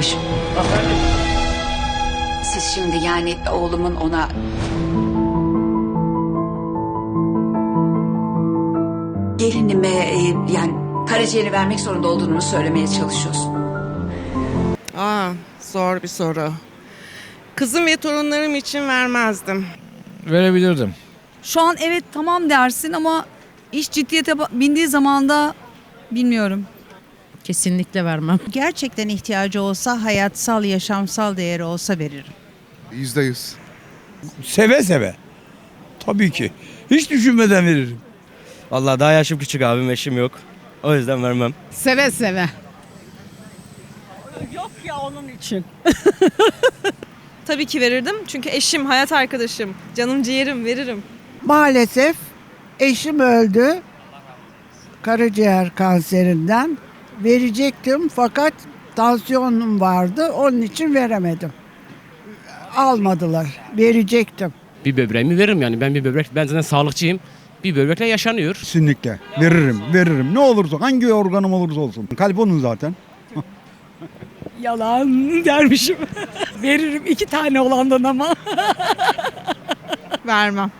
başım. Siz şimdi yani oğlumun ona gelinime e, yani karaciğeri vermek zorunda olduğunu mu söylemeye çalışıyorsun. Aa, zor bir soru. Kızım ve torunlarım için vermezdim. Verebilirdim. Şu an evet tamam dersin ama iş ciddiyete ba- bindiği zaman da bilmiyorum. Kesinlikle vermem. Gerçekten ihtiyacı olsa hayatsal, yaşamsal değeri olsa veririm. Yüzde yüz. Seve seve. Tabii ki. Hiç düşünmeden veririm. Vallahi daha yaşım küçük abim eşim yok. O yüzden vermem. Seve seve. Tabii ki verirdim. Çünkü eşim, hayat arkadaşım, canım ciğerim veririm. Maalesef eşim öldü. Karaciğer kanserinden. Verecektim fakat tansiyonum vardı. Onun için veremedim. Almadılar. Verecektim. bir böbreğimi veririm yani ben bir böbrek ben zaten sağlıkçıyım. Bir böbrekle yaşanıyor. Kesinlikle. Veririm, veririm. Ne olursa, hangi organım olursa olsun. Kalp onun zaten. Yalan dermişim. Veririm iki tane olandan ama. Vermem.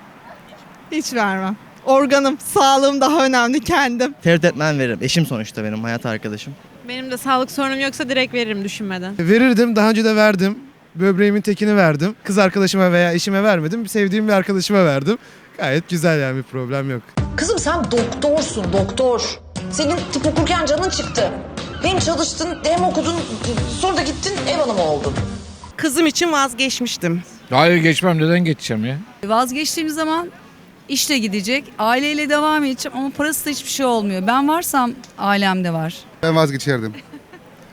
Hiç vermem. Organım, sağlığım daha önemli kendim. Tereddüt etmem veririm. Eşim sonuçta benim hayat arkadaşım. Benim de sağlık sorunum yoksa direkt veririm düşünmeden. Verirdim. Daha önce de verdim. Böbreğimin tekini verdim. Kız arkadaşıma veya eşime vermedim. Sevdiğim bir arkadaşıma verdim. Gayet güzel yani bir problem yok. Kızım sen doktorsun doktor. Senin tıp okurken canın çıktı. Hem çalıştın hem okudun sonra da gittin ev hanımı oldun. Kızım için vazgeçmiştim. Hayır geçmem. Neden geçeceğim ya? Vazgeçtiğim zaman işte gidecek. Aileyle devam edeceğim ama parası da hiçbir şey olmuyor. Ben varsam ailemde var. Ben vazgeçerdim.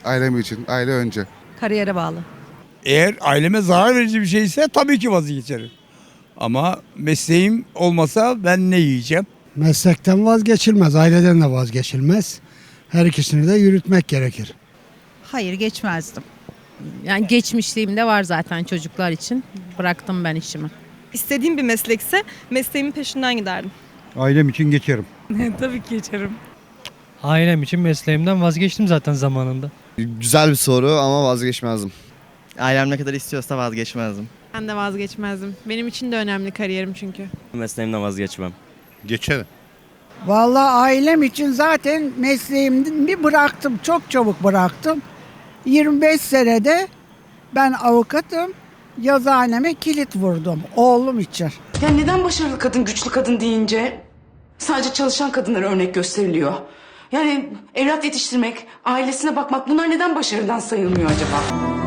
Ailem için. Aile önce. Kariyere bağlı. Eğer aileme zarar verici bir şeyse tabii ki vazgeçerim. Ama mesleğim olmasa ben ne yiyeceğim? Meslekten vazgeçilmez. Aileden de vazgeçilmez. Her ikisini de yürütmek gerekir. Hayır geçmezdim. Yani geçmişliğim de var zaten çocuklar için. Bıraktım ben işimi. İstediğim bir meslekse mesleğimin peşinden giderdim. Ailem için geçerim. Tabii ki geçerim. Ailem için mesleğimden vazgeçtim zaten zamanında. Güzel bir soru ama vazgeçmezdim. Ailem ne kadar istiyorsa vazgeçmezdim. Ben de vazgeçmezdim. Benim için de önemli kariyerim çünkü. Mesleğimden vazgeçmem. Geçerim. Vallahi ailem için zaten mesleğimi bir bıraktım. Çok çabuk bıraktım. 25 senede ben avukatım. Yazıhaneme kilit vurdum oğlum için. Ya neden başarılı kadın güçlü kadın deyince sadece çalışan kadınlara örnek gösteriliyor? Yani evlat yetiştirmek, ailesine bakmak bunlar neden başarıdan sayılmıyor acaba?